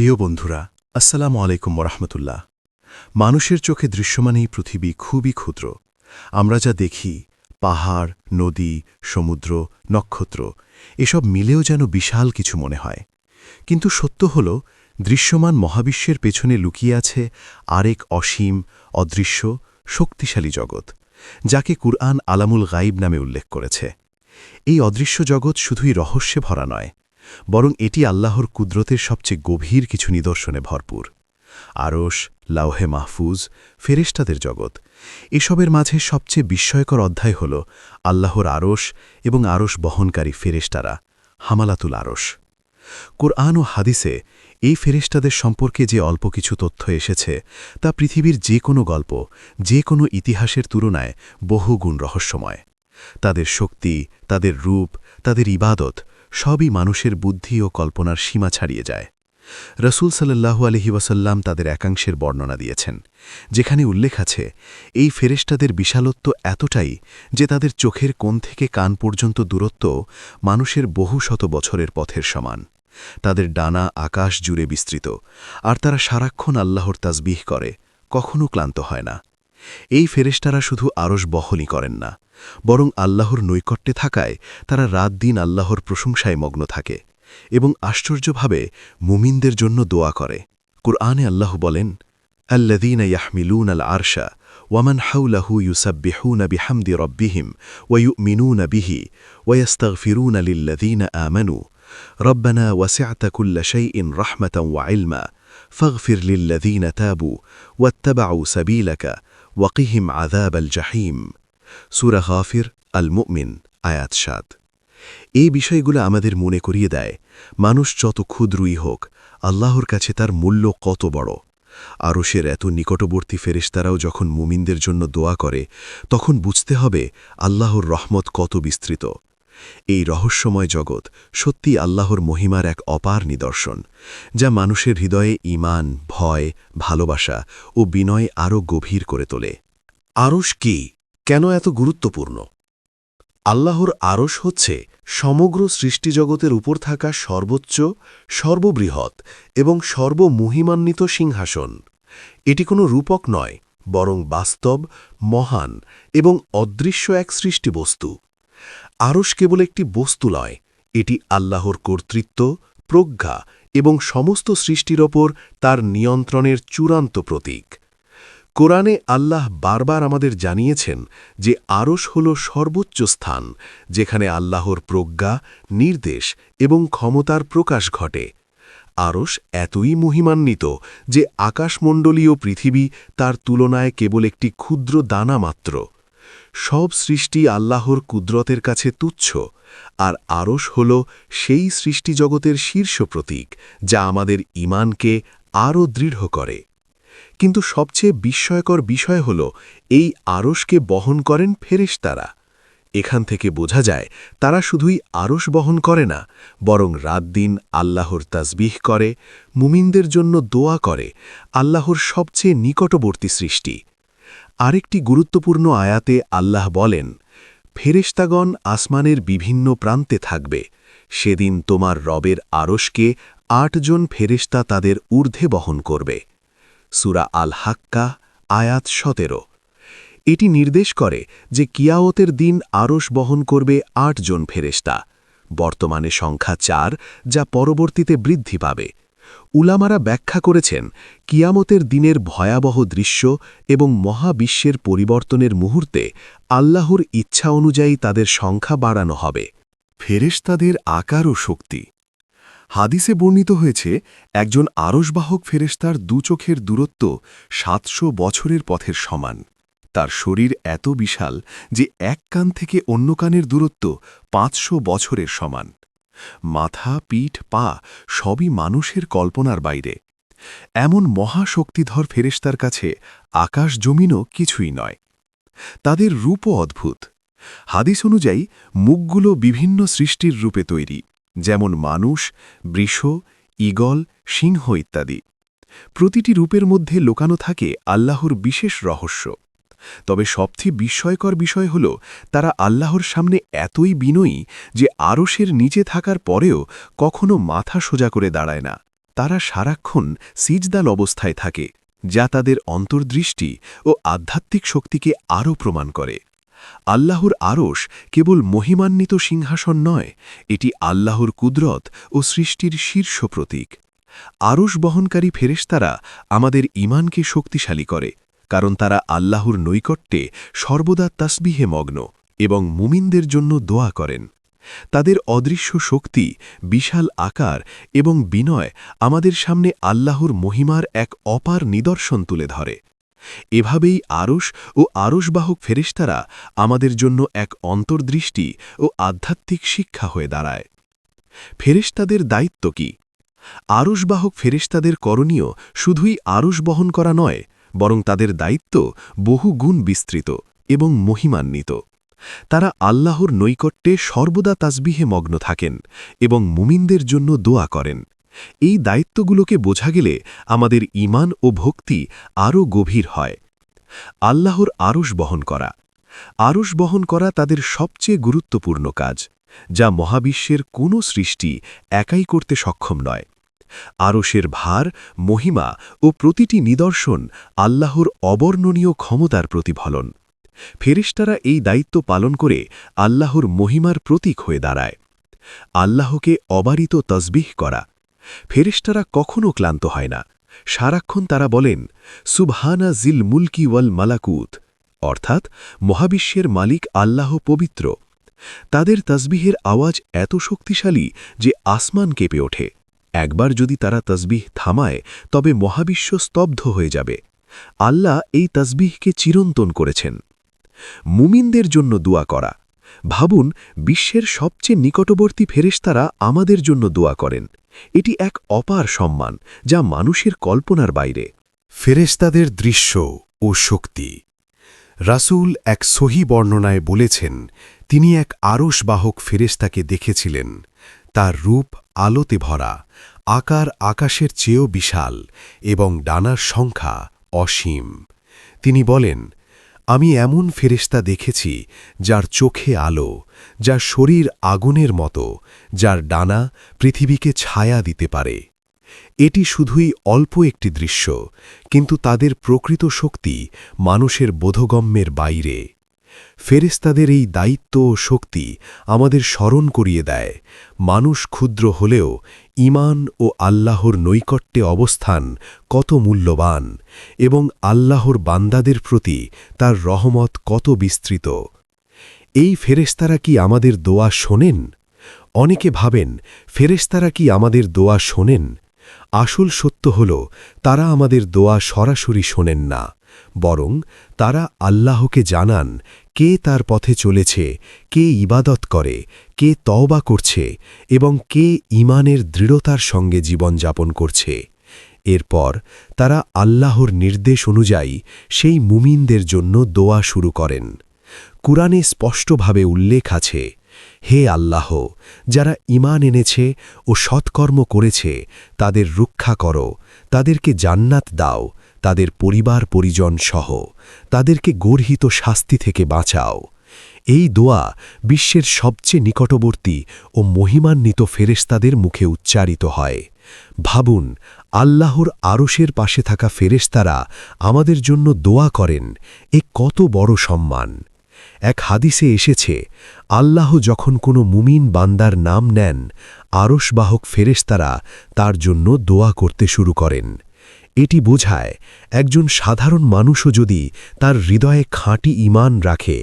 প্রিয় বন্ধুরা, আসসালামু আলাইকুম রহমতুল্লাহ মানুষের চোখে দৃশ্যমান এই পৃথিবী খুবই ক্ষুদ্র। আমরা যা দেখি, পাহাড়, নদী, সমুদ্র, নক্ষত্র, এসব মিলেও যেন বিশাল কিছু মনে হয়। কিন্তু সত্য হল, দৃশ্যমান মহাবিশ্বের পেছনে লুকিয়ে আছে আরেক অসীম, অদৃশ্য, শক্তিশালী জগৎ, যাকে কুরআন আলামুল গাইব নামে উল্লেখ করেছে। এই অদৃশ্য জগৎ শুধুই রহস্যে ভরা নয় বরং এটি আল্লাহর কুদরতের সবচেয়ে গভীর কিছু নিদর্শনে ভরপুর। আরশ, লাউহে মাহফুজ, ফেরেশতাদের জগৎ, এসবের মাঝে সবচেয়ে বিস্ময়কর অধ্যায় হল আল্লাহর আরশ এবং আরশ বহনকারী ফেরেশতারা, হামালাতুল আরশ। কোরআন ও হাদিসে এই ফেরেশতাদের সম্পর্কে যে অল্প কিছু তথ্য এসেছে, তা পৃথিবীর যে কোনো গল্প, যে কোনো ইতিহাসের তুলনায় বহুগুণ রহস্যময়। তাদের শক্তি, তাদের রূপ, তাদের ইবাদত সবই মানুষের বুদ্ধি ও কল্পনার সীমা ছাড়িয়ে যায়। রসুল সাল্লাহু আলহি ওয়াসাল্লাম তাদের একাংশের বর্ণনা দিয়েছেন, যেখানে উল্লেখ আছে, এই ফেরেশতাদের বিশালত্ব এতটাই যে তাদের চোখের কোণ থেকে কান পর্যন্ত দূরত্ব মানুষের বহু শত বছরের পথের সমান। তাদের ডানা আকাশ জুড়ে বিস্তৃত, আর তারা সারাক্ষণ আল্লাহর তাজবিহ করে কখনও ক্লান্ত হয় না। এই ফেরেশতারা শুধু আরস বহলই করেন না বরং আল্লাহর নৈকট্যে থাকায় তারা রাত দিন আল্লাহর প্রশংসায় মগ্ন থাকে এবং আশ্চর্যভাবে মুমিনদের জন্য দোয়া করে কুরআনে আল্লাহ বলেন আল্লাদিন ইয়াহমিলুন আল আরশা ওয়ামান হাউলাহু ইউসাব্বিহুন বিহামদি রব্বিহিম ওয়ুমিনুন বিহি ওয়াস্তাগফিরুন লিল্লাদিন আমানু ربنا وسعت كل شيء رحمة وعلما فاغفر للذين تابوا واتبعوا سبيلك ওয়াকিহিম আদাব আল জাহিম সুরা হাফির আল মুমিন আয়াত সাদ এই বিষয়গুলো আমাদের মনে করিয়ে দেয়, মানুষ যত ক্ষুদ্রই হোক, আল্লাহর কাছে তার মূল্য কত বড়। আরশের এত নিকটবর্তী ফেরিস্তারাও যখন মুমিনদের জন্য দোয়া করে, তখন বুঝতে হবে আল্লাহর রহমত কত বিস্তৃত। এই রহস্যময় জগৎ সত্যি আল্লাহর মহিমার এক অপার নিদর্শন, যা মানুষের হৃদয়ে ইমান ভয়, ভালোবাসা ও বিনয় আরও গভীর করে তোলে। আরশ কি? কেন এত গুরুত্বপূর্ণ? আল্লাহর আরশ হচ্ছে সমগ্র সৃষ্টিজগতের উপর থাকা সর্বোচ্চ, সর্ববৃহৎ এবং সর্বমহিমান্বিত সিংহাসন। এটি কোনো রূপক নয়, বরং বাস্তব, মহান এবং অদৃশ্য এক সৃষ্টিবস্তু। আরশ কেবল একটি বস্তু নয়, এটি আল্লাহর কর্তৃত্ব, প্রজ্ঞা এবং সমস্ত সৃষ্টির ওপর তার নিয়ন্ত্রণের চূড়ান্ত প্রতীক। কোরআনে আল্লাহ বারবার আমাদের জানিয়েছেন যে আরশ হল সর্বোচ্চ স্থান, যেখানে আল্লাহর প্রজ্ঞা, নির্দেশ এবং ক্ষমতার প্রকাশ ঘটে। আরশ এতই মহিমান্বিত যে আকাশমণ্ডলীয় পৃথিবী তার তুলনায় কেবল একটি ক্ষুদ্র দানা মাত্র। সব সৃষ্টি আল্লাহর কুদরতের কাছে তুচ্ছ, আর আরশ হল সেই সৃষ্টিজগতের শীর্ষ প্রতীক, যা আমাদের ইমানকে আরও দৃঢ় করে। কিন্তু সবচেয়ে বিস্ময়কর বিষয় হল, এই আরশকে বহন করেন ফেরেশতারা। এখান থেকে বোঝা যায়, তারা শুধুই আরশ বহন করে না, বরং রাত দিন আল্লাহর তাসবিহ করে, মুমিনদের জন্য দোয়া করে, আল্লাহর সবচেয়ে নিকটবর্তী সৃষ্টি। আরেকটি গুরুত্বপূর্ণ আয়াতে আল্লাহ বলেন, ফেরেশতাগণ আসমানের বিভিন্ন প্রান্তে থাকবে। সেদিন তোমার রবের আরশকে আটজন ফেরেশতা তাদের ঊর্ধ্বে বহন করবে। সুরা আল হাক্কা আয়াত সতেরো। এটি নির্দেশ করে যে কিয়াওতের দিন আরশ বহন করবে আটজন ফেরেশতা। বর্তমানে সংখ্যা চার, যা পরবর্তীতে বৃদ্ধি পাবে। উলামারা ব্যাখ্যা করেছেন, কিয়ামতের দিনের ভয়াবহ দৃশ্য এবং মহাবিশ্বের পরিবর্তনের মুহূর্তে আল্লাহর ইচ্ছা অনুযায়ী তাদের সংখ্যা বাড়ানো হবে। ফেরেশতাদের আকার ও শক্তি। হাদিসে বর্ণিত হয়েছে, একজন আরসবাহক ফেরেশতার দু চোখের দূরত্ব সাতশো বছরের পথের সমান। তার শরীর এত বিশাল যে এক কান থেকে অন্য কানের দূরত্ব পাঁচশো বছরের সমান। মাথা, পিঠ, পা সবই মানুষের কল্পনার বাইরে। এমন মহাশক্তিধর ফেরেশতার কাছে আকাশ জমিনও কিছুই নয়। তাদের রূপও অদ্ভুত। হাদিস অনুযায়ী, মুখগুলো বিভিন্ন সৃষ্টির রূপে তৈরি, যেমন মানুষ, বৃষ ইগল সিংহ ইত্যাদি। প্রতিটি রূপের মধ্যে লোকানো থাকে আল্লাহর বিশেষ রহস্য। তবে সবচেয়ে বিস্ময়কর বিষয় হল, তারা আল্লাহর সামনে এতই বিনয়ী যে আরশের নিচে থাকার পরেও কখনো মাথা সোজা করে দাঁড়ায় না। তারা সারাক্ষণ সিজদাল অবস্থায় থাকে, যা তাদের অন্তর্দৃষ্টি ও আধ্যাত্মিক শক্তিকে আরও প্রমাণ করে। আল্লাহর আরশ কেবল মহিমান্বিত সিংহাসন নয়, এটি আল্লাহর কুদরত ও সৃষ্টির শীর্ষ প্রতীক। আরশ বহনকারী ফেরেশতারা আমাদের ইমানকে শক্তিশালী করে। কারণ তারা আল্লাহর নৈকট্যে সর্বদা তাসবিহে মগ্ন এবং মুমিনদের জন্য দোয়া করেন। তাদের অদৃশ্য শক্তি, বিশাল আকার এবং বিনয় আমাদের সামনে আল্লাহর মহিমার এক অপার নিদর্শন তুলে ধরে। এভাবেই আরশ ও আরশবাহক ফেরেশতারা আমাদের জন্য এক অন্তর্দৃষ্টি ও আধ্যাত্মিক শিক্ষা হয়ে দাঁড়ায়। ফেরেশতাদের দায়িত্ব কি? আরশবাহক ফেরেশতাদের করণীয় শুধুই আরশ বহন করা নয় বরং তাদের দায়িত্ব বহুগুণ বিস্তৃত এবং মহিমান্বিত। তারা আল্লাহর নৈকট্যে সর্বদা তাসবিহে মগ্ন থাকেন এবং মুমিনদের জন্য দোয়া করেন। এই দায়িত্বগুলোকে বোঝা গেলে আমাদের ইমান ও ভক্তি আরও গভীর হয়। আল্লাহর আরশ বহন করা। আরশ বহন করা তাদের সবচেয়ে গুরুত্বপূর্ণ কাজ, যা মহাবিশ্বের কোনো সৃষ্টি একাই করতে সক্ষম নয়। আরশের ভার, মহিমা ও প্রতিটি নিদর্শন আল্লাহর অবর্ণনীয় ক্ষমতার প্রতিফলন। ফেরিস্তারা এই দায়িত্ব পালন করে আল্লাহর মহিমার প্রতীক হয়ে দাঁড়ায়। আল্লাহকে অবারিত তসবিহ করা। ফেরিস্তারা কখনও ক্লান্ত হয় না। সারাক্ষণ তারা বলেন, সুবহানা জিল মুলকি ওয়াল মালাকুত। অর্থাৎ, মহাবিশ্বের মালিক আল্লাহ পবিত্র। তাদের তসবিহের আওয়াজ এত শক্তিশালী যে আসমান কেঁপে ওঠে। একবার যদি তারা তসবিহ থামায়, তবে মহাবিশ্ব স্তব্ধ হয়ে যাবে। আল্লাহ এই তসবিহকে চিরন্তন করেছেন। মুমিনদের জন্য দোয়া করা। ভাবুন, বিশ্বের সবচেয়ে নিকটবর্তী ফেরেশতারা আমাদের জন্য দোয়া করেন। এটি এক অপার সম্মান, যা মানুষের কল্পনার বাইরে। ফেরেশতাদের দৃশ্য ও শক্তি। রাসূল এক সহি বর্ণনায় বলেছেন, তিনি এক আরশবাহক ফেরেশতাকে দেখেছিলেন। তার রূপ আলোতে ভরা, আকার আকাশের চেয়েও বিশাল এবং ডানার সংখ্যা অসীম। তিনি বলেন, আমি এমন ফেরেশতা দেখেছি যার চোখে আলো, যার শরীর আগুনের মতো, যার ডানা পৃথিবীকে ছায়া দিতে পারে। এটি শুধুই অল্প একটি দৃশ্য, কিন্তু তাদের প্রকৃত শক্তি মানুষের বোধগম্যের বাইরে। ফেরেস্তাদের এই দায়িত্ব ও শক্তি আমাদের স্মরণ করিয়ে দেয়। মানুষ ক্ষুদ্র হলেও ইমান ও আল্লাহর নৈকট্যে অবস্থান কত মূল্যবান এবং আল্লাহর বান্দাদের প্রতি তার রহমত কত বিস্তৃত। এই ফেরেস্তারা কি আমাদের দোয়া শোনেন? অনেকে ভাবেন ফেরেস্তারা কি আমাদের দোয়া শোনেন? আসল সত্য হল, তারা আমাদের দোয়া সরাসরি শোনেন না। বরং তারা আল্লাহকে জানান, কে তার পথে চলেছে, কে ইবাদত করে, কে তওবা করছে এবং কে ইমানের দৃঢ়তার সঙ্গে জীবনযাপন করছে। এরপর তারা আল্লাহর নির্দেশ অনুযায়ী সেই মুমিনদের জন্য দোয়া শুরু করেন। কুরআনে স্পষ্টভাবে উল্লেখ আছে, হে আল্লাহ, যারা ইমান এনেছে ও সৎকর্ম করেছে, তাদের রক্ষা করো, তাদেরকে জান্নাত দাও তাদের পরিবার পরিজন সহ। তাদেরকে গর্হিত শাস্তি থেকে বাঁচাও। এই দোয়া বিশ্বের সবচেয়ে নিকটবর্তী ও মহিমান্বিত ফেরেস্তাদের মুখে উচ্চারিত হয়। ভাবুন, আল্লাহর আরশের পাশে থাকা ফেরেস্তারা আমাদের জন্য দোয়া করেন, এ কত বড় সম্মান। এক হাদিসে এসেছে, আল্লাহ যখন কোনো মুমিন বান্দার নাম নেন, আরশবাহক ফেরেস্তারা তার জন্য দোয়া করতে শুরু করেন। এটি বোঝায়, একজন সাধারণ মানুষও যদি তার হৃদয়ে খাঁটি ইমান রাখে,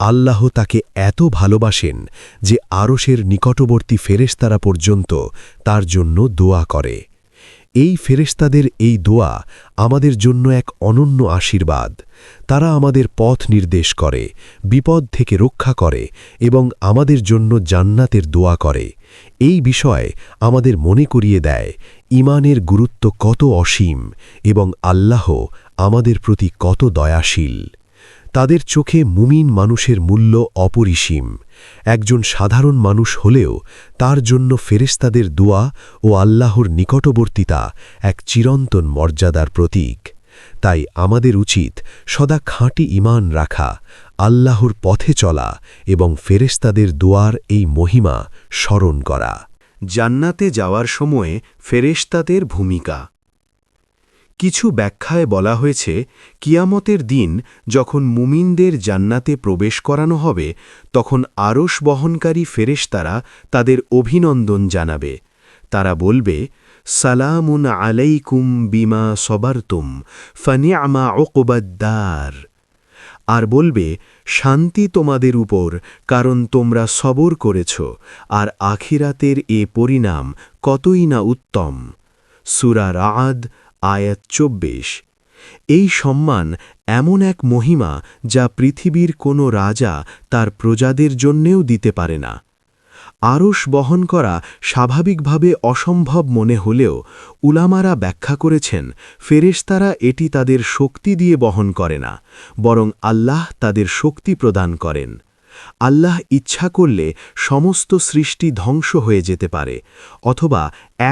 আল্লাহ তাকে এত ভালোবাসেন যে আরসের নিকটবর্তী ফেরেস্তারা পর্যন্ত তার জন্য দোয়া করে। এই ফেরেস্তাদের এই দোয়া আমাদের জন্য এক অনন্য আশীর্বাদ। তারা আমাদের পথ নির্দেশ করে, বিপদ থেকে রক্ষা করে এবং আমাদের জন্য জান্নাতের দোয়া করে। এই বিষয় আমাদের মনে করিয়ে দেয় ইমানের গুরুত্ব কত অসীম এবং আল্লাহ আমাদের প্রতি কত দয়াশীল। তাদের চোখে মুমিন মানুষের মূল্য অপরিসীম। একজন সাধারণ মানুষ হলেও তার জন্য ফেরেস্তাদের দোয়া ও আল্লাহর নিকটবর্তিতা এক চিরন্তন মর্যাদার প্রতীক। তাই আমাদের উচিত সদা খাঁটি ইমান রাখা, আল্লাহর পথে চলা এবং ফেরেস্তাদের দোয়ার এই মহিমা স্মরণ করা। জান্নাতে যাওয়ার সময়ে ফেরেশতাদের ভূমিকা। কিছু ব্যাখ্যায় বলা হয়েছে, কিয়ামতের দিন যখন মুমিনদের জান্নাতে প্রবেশ করানো হবে, তখন আরশ বহনকারী ফেরেশতারা তাদের অভিনন্দন জানাবে। তারা বলবে সালামুন আলাইকুম বিমা সবারতুম ফানিয়ামা ওকবাদ্দার আর বলবে, শান্তি তোমাদের উপর, কারণ তোমরা সবর করেছ, আর আখিরাতের এ পরিণাম কতই না উত্তম। সুরা রাআদ, আয়াত চব্বিশ। এই সম্মান এমন এক মহিমা যা পৃথিবীর কোনো রাজা তার প্রজাদের জন্যেও দিতে পারে না। আরশ বহন করা স্বাভাবিকভাবে অসম্ভব মনে হলেও উলামারা ব্যাখ্যা করেছেন, ফেরেশতারা এটি তাদের শক্তি দিয়ে বহন করে না, বরং আল্লাহ তাদের শক্তি প্রদান করেন। আল্লাহ ইচ্ছা করলে সমস্ত সৃষ্টি ধ্বংস হয়ে যেতে পারে, অথবা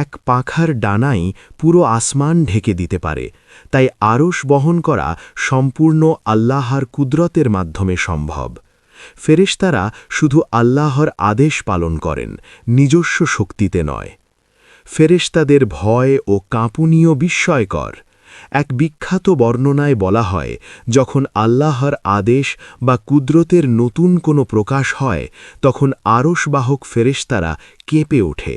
এক পাখার ডানাই পুরো আসমান ঢেকে দিতে পারে। তাই আরশ বহন করা সম্পূর্ণ আল্লাহর কুদরতের মাধ্যমে সম্ভব। ফেরেশতারা শুধু আল্লাহর আদেশ পালন করেন, নিজস্ব শক্তিতে নয়। ফেরেশতাদের ভয় ও কাঁপুনীয় বিস্ময়কর। এক বিখ্যাত বর্ণনায় বলা হয়, যখন আল্লাহর আদেশ বা কুদরতের নতুন কোনো প্রকাশ হয়, তখন আরশবাহক ফেরেশতারা কেঁপে ওঠে।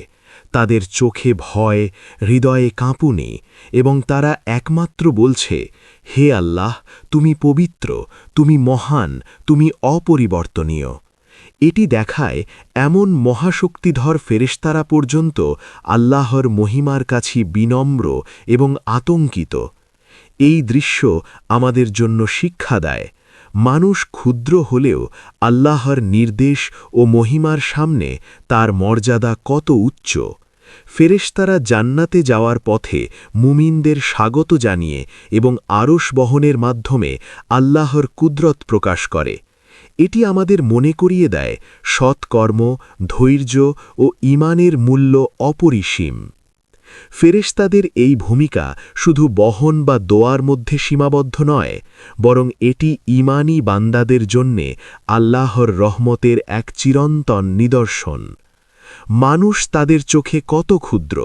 তাদের চোখে ভয়, হৃদয়ে কাঁপুনি এবং তারা একমাত্র বলছে, হে আল্লাহ, তুমি পবিত্র, তুমি মহান, তুমি অপরিবর্তনীয়। এটি দেখায় এমন মহাশক্তিধর ফেরেশতারা পর্যন্ত আল্লাহর মহিমার কাছে বিনম্র এবং আতঙ্কিত। এই দৃশ্য আমাদের জন্য শিক্ষা দেয়। মানুষ ক্ষুদ্র হলেও আল্লাহর নির্দেশ ও মহিমার সামনে তার মর্যাদা কত উচ্চ। ফেরেশতারা জান্নাতে যাওয়ার পথে মুমিনদের স্বাগত জানিয়ে এবং আরশ বহনের মাধ্যমে আল্লাহর কুদরত প্রকাশ করে। এটি আমাদের মনে করিয়ে দেয় সৎকর্ম, ধৈর্য ও ইমানের মূল্য অপরিসীম। ফেরেশতাদের এই ভূমিকা শুধু বহন বা দোয়ার মধ্যে সীমাবদ্ধ নয়, বরং এটি ইমানি বান্দাদের জন্যে আল্লাহর রহমতের এক চিরন্তন নিদর্শন। মানুষ তাদের চোখে কত ক্ষুদ্র।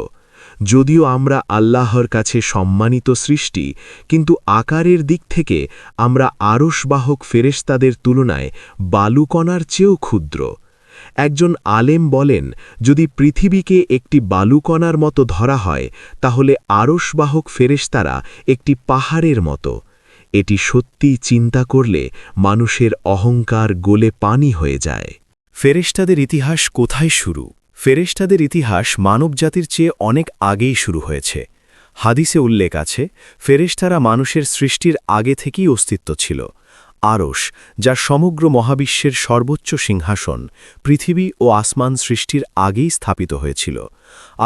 যদিও আমরা আল্লাহর কাছে সম্মানিত সৃষ্টি, কিন্তু আকারের দিক থেকে আমরা আরশবাহক ফেরেশতাদের তুলনায় বালুকণার চেয়েও ক্ষুদ্র। একজন আলেম বলেন, যদি পৃথিবীকে একটি বালুকণার মতো ধরা হয়, তাহলে আরশবাহক ফেরেশতারা একটি পাহাড়ের মতো। এটি সত্যি চিন্তা করলে মানুষের অহংকার গোলে পানি হয়ে যায়। ফেরেশতাদের ইতিহাস কোথায় শুরু? ফেরেশতাদের ইতিহাস মানবজাতির চেয়ে অনেক আগেই শুরু হয়েছে। হাদিসে উল্লেখ আছে, ফেরেশতারা মানুষের সৃষ্টির আগে থেকেই অস্তিত্ব ছিল। আরশ, যা সমগ্র মহাবিশ্বের সর্বোচ্চ সিংহাসন, পৃথিবী ও আসমান সৃষ্টির আগেই স্থাপিত হয়েছিল।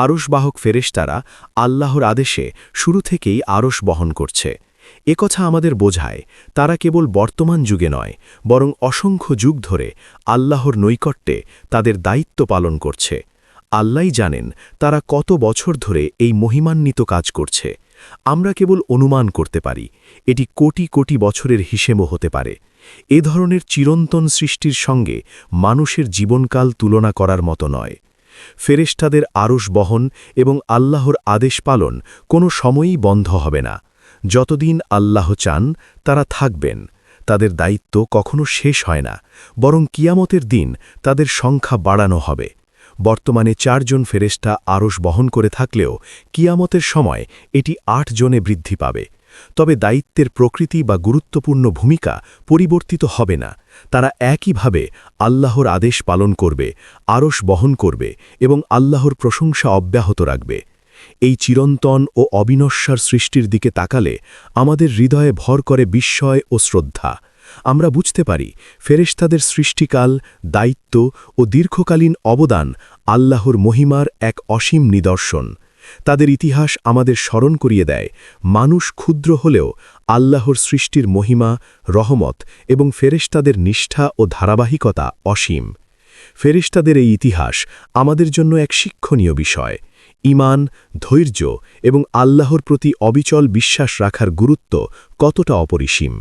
আরশবাহক ফেরেশতারা আল্লাহর আদেশে শুরু থেকেই আরস বহন করছে। একথা আমাদের বোঝায়, তারা কেবল বর্তমান যুগে নয়, বরং অসংখ্য যুগ ধরে আল্লাহর নৈকট্যে তাদের দায়িত্ব পালন করছে। আল্লাহ জানেন তারা কত বছর ধরে এই মহিমান্বিত কাজ করছে। আমরা কেবল অনুমান করতে পারি, এটি কোটি কোটি বছরের হিসেবও হতে পারে। এ ধরনের চিরন্তন সৃষ্টির সঙ্গে মানুষের জীবনকাল তুলনা করার মতো নয়। ফেরেশতাদের আরশ বহন এবং আল্লাহর আদেশ পালন কোনো সময়ই বন্ধ হবে না। যতদিন আল্লাহ চান, তারা থাকবেন। তাদের দায়িত্ব কখনো শেষ হয় না, বরং কিয়ামতের দিন তাদের সংখ্যা বাড়ানো হবে। বর্তমানে চারজন ফেরেস্টা আরশ বহন করে থাকলেও কিয়ামতের সময় এটি আট জনে বৃদ্ধি পাবে। তবে দায়িত্বের প্রকৃতি বা গুরুত্বপূর্ণ ভূমিকা পরিবর্তিত হবে না। তারা একইভাবে আল্লাহর আদেশ পালন করবে, আরশ বহন করবে এবং আল্লাহর প্রশংসা অব্যাহত রাখবে। এই চিরন্তন ও অবিনশ্বর সৃষ্টির দিকে তাকালে আমাদের হৃদয়ে ভর করে বিস্ময় ও শ্রদ্ধা। আমরা বুঝতে পারি, ফেরেশতাদের সৃষ্টিকাল, দায়িত্ব ও দীর্ঘকালীন অবদান আল্লাহর মহিমার এক অসীম নিদর্শন। তাদের ইতিহাস আমাদের স্মরণ করিয়ে দেয়, মানুষ ক্ষুদ্র হলেও আল্লাহর সৃষ্টির মহিমা, রহমত এবং ফেরেশতাদের নিষ্ঠা ও ধারাবাহিকতা অসীম। ফেরেশতাদের এই ইতিহাস আমাদের জন্য এক শিক্ষণীয় বিষয়। ইমান ধৈর্য এবং আল্লাহর প্রতি অবিচল বিশ্বাস রাখার গুরুত্ব কতটা অপরিসীম?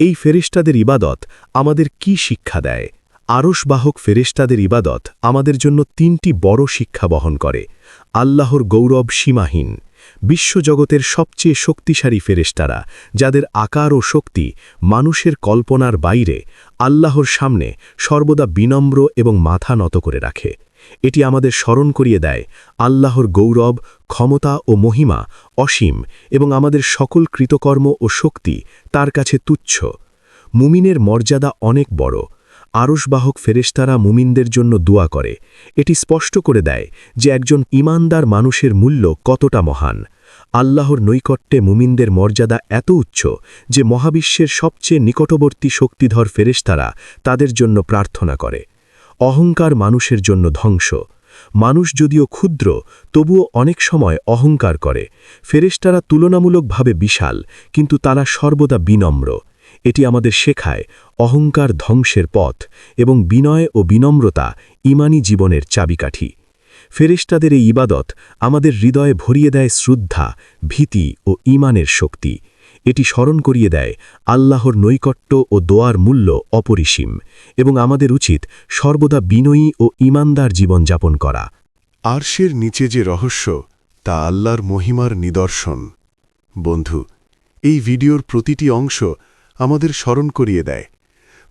এই ফেরিস্টাদের ইবাদত আমাদের কি শিক্ষা দেয়? আরশবাহক ফেরেশতাদের ইবাদত আমাদের জন্য তিনটি বড় শিক্ষা বহন করে। আল্লাহর গৌরব সীমাহীন। বিশ্বজগতের সবচেয়ে শক্তিশালী ফেরেশতারা, যাদের আকার ও শক্তি মানুষের কল্পনার বাইরে, আল্লাহর সামনে সর্বদা বিনম্র এবং মাথা নত করে রাখে। এটি আমাদের স্মরণ করিয়ে দেয় আল্লাহর গৌরব, ক্ষমতা ও মহিমা অসীম এবং আমাদের সকল কৃতকর্ম ও শক্তি তার কাছে তুচ্ছ। মুমিনের মর্যাদা অনেক বড়। আরশবাহক ফেরেশতারা মুমিনদের জন্য দোয়া করে। এটি স্পষ্ট করে দেয় যে একজন ইমানদার মানুষের মূল্য কতটা মহান। আল্লাহর নৈকট্যে মুমিনদের মর্যাদা এত উচ্চ যে মহাবিশ্বের সবচেয়ে নিকটবর্তী শক্তিধর ফেরেশতারা তাদের জন্য প্রার্থনা করে। অহংকার মানুষের জন্য ধ্বংস। মানুষ যদিও ক্ষুদ্র, তবুও অনেক সময় অহংকার করে। ফেরেশতারা তুলনামূলকভাবে বিশাল, কিন্তু তারা সর্বদা বিনম্র। এটি আমাদের শেখায় অহংকার ধ্বংসের পথ এবং বিনয় ও বিনম্রতা ইমানি জীবনের চাবিকাঠি। ফেরেশতাদের এই ইবাদত আমাদের হৃদয়ে ভরিয়ে দেয় শ্রদ্ধা, ভীতি ও ইমানের শক্তি। এটি স্মরণ করিয়ে দেয় আল্লাহর নৈকট্য ও দোয়ার মূল্য অপরিসীম এবং আমাদের উচিত সর্বদা বিনয়ী ও ইমানদার জীবনযাপন করা। আরশের নিচে যে রহস্য, তা আল্লাহর মহিমার নিদর্শন। বন্ধু, এই ভিডিওর প্রতিটি অংশ আমাদের স্মরণ করিয়ে দেয়।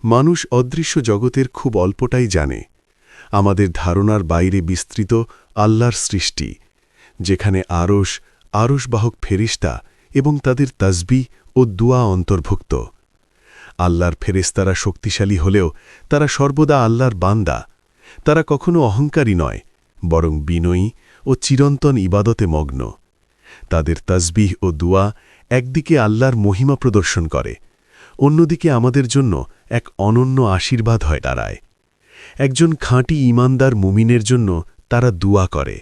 মানুষ অদৃশ্য জগতের খুব অল্পটাই জানে। আমাদের ধারণার বাইরে বিস্তৃত আল্লাহর সৃষ্টি, যেখানে আরশ, আরশবাহক ফেরিস্তা এবং তাদের তসবি ও দুয়া অন্তর্ভুক্ত। আল্লাহর ফেরেস্তারা শক্তিশালী হলেও তারা সর্বদা আল্লাহর বান্দা। তারা কখনো অহংকারী নয়, বরং বিনয়ী ও চিরন্তন ইবাদতে মগ্ন। তাদের তসবিহ ও দুয়া একদিকে আল্লাহর মহিমা প্রদর্শন করে, অন্যদিকে আমাদের জন্য এক অনন্য আশীর্বাদ হয় দাঁড়ায়। একজন খাঁটি ইমানদার মুমিনের জন্য তারা দুয়া করে।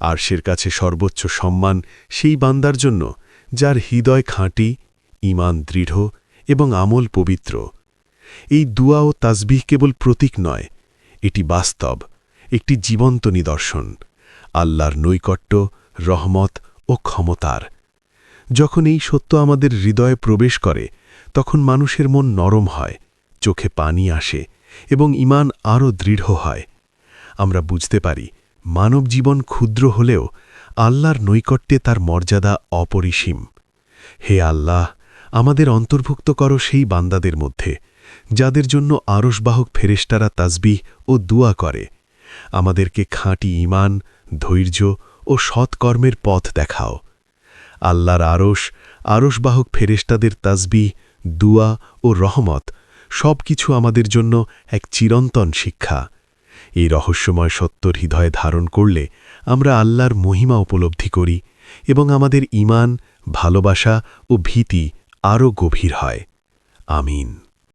আরশের কাছে সর্বোচ্চ সম্মান সেই বান্দার জন্য যার হৃদয় খাঁটি ইমান দৃঢ় এবং আমল পবিত্র। এই দুয়া ও তাসবিহ কেবল প্রতীক নয়, এটি বাস্তব, একটি জীবন্ত নিদর্শন, আল্লাহর নৈকট্য, রহমত ও ক্ষমতার। যখন এই সত্য আমাদের হৃদয়ে প্রবেশ করে, তখন মানুষের মন নরম হয়, চোখে পানি আসে এবং ইমান আরও দৃঢ় হয়। আমরা বুঝতে পারি মানব জীবন ক্ষুদ্র হলেও আল্লাহর নৈকট্যে তার মর্যাদা অপরিসীম। হে আল্লাহ, আমাদের অন্তর্ভুক্ত করো সেই বান্দাদের মধ্যে, যাদের জন্য আরসবাহক ফেরেশতারা তাসবিহ ও দুয়া করে। আমাদেরকে খাঁটি ইমান ধৈর্য ও সৎকর্মের পথ দেখাও। আল্লাহর আরশ আরসবাহক ফেরেশতাদের তাজবি দুয়া ও রহমত সব কিছু আমাদের জন্য এক চিরন্তন শিক্ষা। এই রহস্যময় সত্যর হৃদয়ে ধারণ করলে আমরা আল্লাহর মহিমা উপলব্ধি করি এবং আমাদের ইমান ভালোবাসা ও ভীতি আরও গভীর হয়। আমিন।